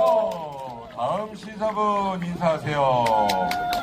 어, 다음 시사분 인사하세요.